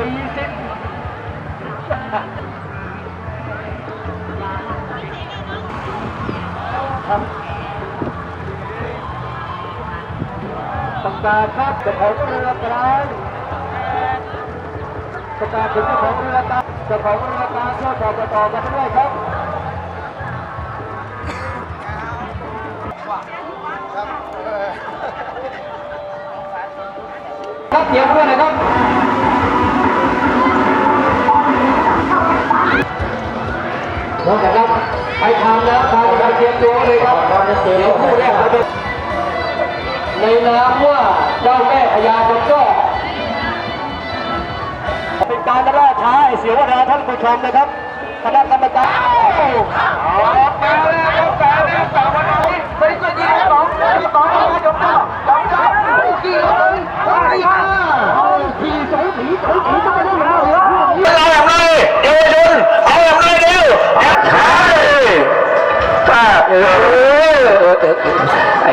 สี่สิบครับประกาศครับเจ้าของเรือกลางประกาศถึงจ้าของเรือตาเจ้าของเรือกลางก็ต่อต่อกันด้วยครับครับเตรียมด้วยนะครับ นอกจากนั้นไปทำแล้วทางการเตรียมตัวเลยครับเดี๋ยวผู้แรกเราจะในนามว่าเจ้าแม่พญาตนก็เป็นการล่าช้าเสียวลาท่านผู้ชมนะครับคณะกรรมการเอาแปลแล้วแปลแล้วแปลวันนี้ไปก็ยิงสองสองมายกหน้าสองสามกี่เลยสี่ห้า ไอ้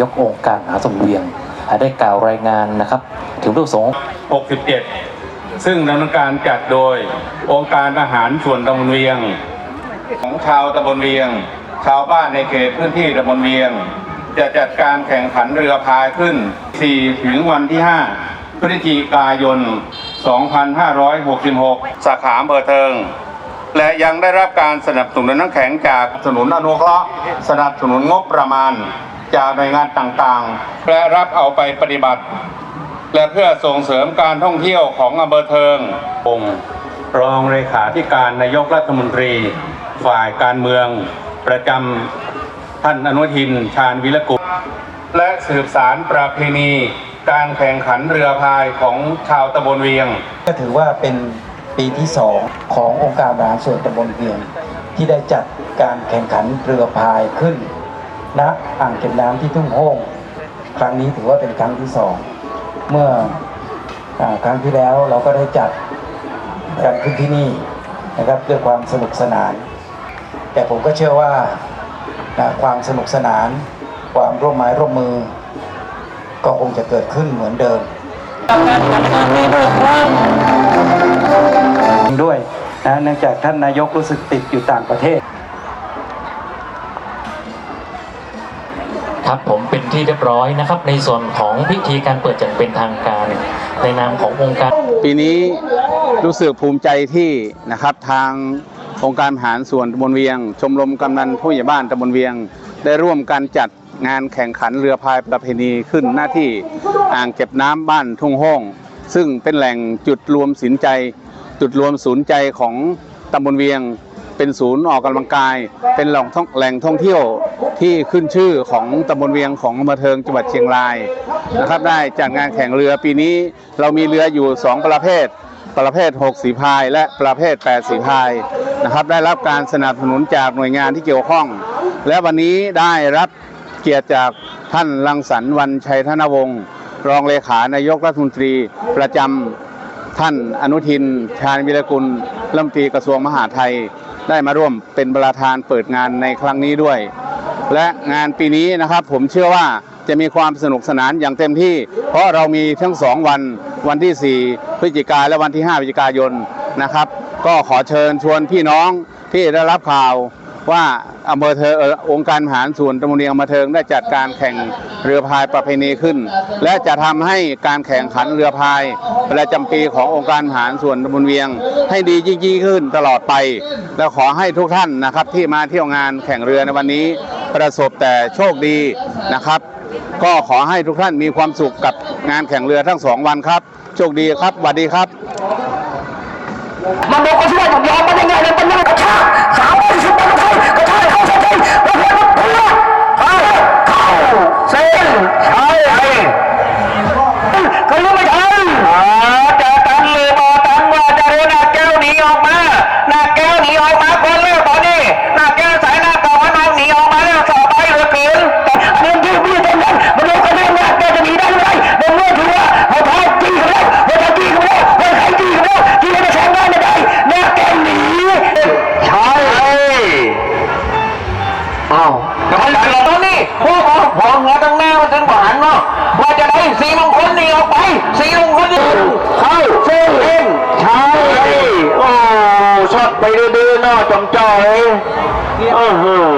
ยกองค์การมหาสมเวียงได้กล่าวรายงานนะครับ ถึงเรื่องสงฆ์67 ซึ่งดำเนินการจัดโดยองค์การทหารส่วนตำบลเวียง ของชาวตำบลเวียง ชาวบ้านในเขตพื้นที่ตำบลเวียง จะจัดการแข่งขันเรือพายขึ้น 4 ถึงวันที่ 5 พฤศจิกายน 2566 สาขาอำเภอเทิง และยังได้รับการสนับสนุนน้ำแข็งจากสนุนอนุเคราะห์สนับสนุนงบประมาณ จากหน่วยงานต่างๆ และรับเอาไปปฏิบัติ และเพื่อส่งเสริมการท่องเที่ยวของอำเภอเทิงองค์รองเลขาธิการนายกรัฐมนตรี ฝ่ายการเมือง ประจำท่านอนุทิน ชาญวิรกุลและสืบสารประเพณี การแข่งขันเรือพายของชาวตำบลเวียง ก็ถือว่าเป็น ปีที่สองขององค์การบริหารส่วนตำบลเวียง ที่ได้จัดการแข่งขันเรือพายขึ้นณอ่างเก็บน้ำที่ทุ่งโฮงครั้งนี้ถือว่าเป็นครั้งที่สองเมื่ออครั้งที่แล้วเราก็ได้จัดกันขึ้นที่นี่นะครับด้วยความสนุกสนาน แต่ผมก็เชื่อว่าอ่าความสนุกสนาน ความร่วมไม้ร่วมมือ ก็คงจะเกิดขึ้นเหมือนเดิมด้วย นะเนื่องจากท่านนายกรู้สึกติดอยู่ต่างประเทศ ครับผมเป็นที่เรียบร้อยนะครับ ในส่วนของพิธีการเปิดอย่างเป็นทางการ ในนามขององค์การ ปีนี้รู้สึกภูมิใจที่นะครับทางองค์การบริหารส่วนตำบลเวียง ชมรมกำนันผู้ใหญ่บ้านตำบลเวียง ได้ร่วมกันจัดงานแข่งขันเรือพายประเพณีขึ้นหน้าที่อ่างเก็บน้ำบ้านทุ่งห้อง ซึ่งเป็นแหล่งจุดรวมสินใจ จุดรวมศูนย์ใจของตำบลเวียง เป็นศูนย์ออกกำลังกาย เป็นแหล่งท่องแหล่งท่องเที่ยวที่ขึ้นชื่อของตำบลเวียงของอำเภอเทิงจังหวัดเชียงรายนะครับได้จัดงานแข่งเรือปีนี้เรามีเรืออยู่ 2 ประเภท ประเภท 6 สีพาย และประเภท 8 สีพายนะครับได้รับการสนับสนุนจากหน่วยงานที่เกี่ยวข้อง และวันนี้ได้รับเกียรติจากท่านรังสรรค์วันชัยธนวงศ์รองเลขานายกรัฐมนตรีประจำ ท่านอนุทิน ชาญวิรกุลรัฐมนตรีกระทรวงมหาดไทย ได้มาร่วมเป็นประธานเปิดงานในครั้งนี้ด้วย และงานปีนี้นะครับผมเชื่อว่าจะมีความสนุกสนานอย่างเต็มที่ เพราะเรามีทั้งสองวันวันที่ 4 พฤศจิกาและวันที่ 5 พฤศจิกายนนะครับ ก็ขอเชิญชวนพี่น้องที่ได้รับข่าว ว่าอำเภอเธอองค์การหารส่วนตำบลเนียงอำเทิงได้จัดการแข่งเรือพายประเพณีขึ้น และจะทำให้การแข่งขันเรือพายประจำปีขององค์การหารส่วนตำบลเวียง ให้ดียิ่งๆขึ้นตลอดไป และขอให้ทุกท่านนะครับที่มาเที่ยวงานแข่งเรือในวันนี้ประสบแต่โชคดีนะครับ ก็ขอให้ทุกท่านมีความสุขกับงานแข่งเรือทั้งสองวันครับ โชคดีครับสวัสดีครับ สีลงเขาดิเข้าเส้นเองใช่โอ้ช็อตไปดื้อๆเนาะจงจ่อยเออ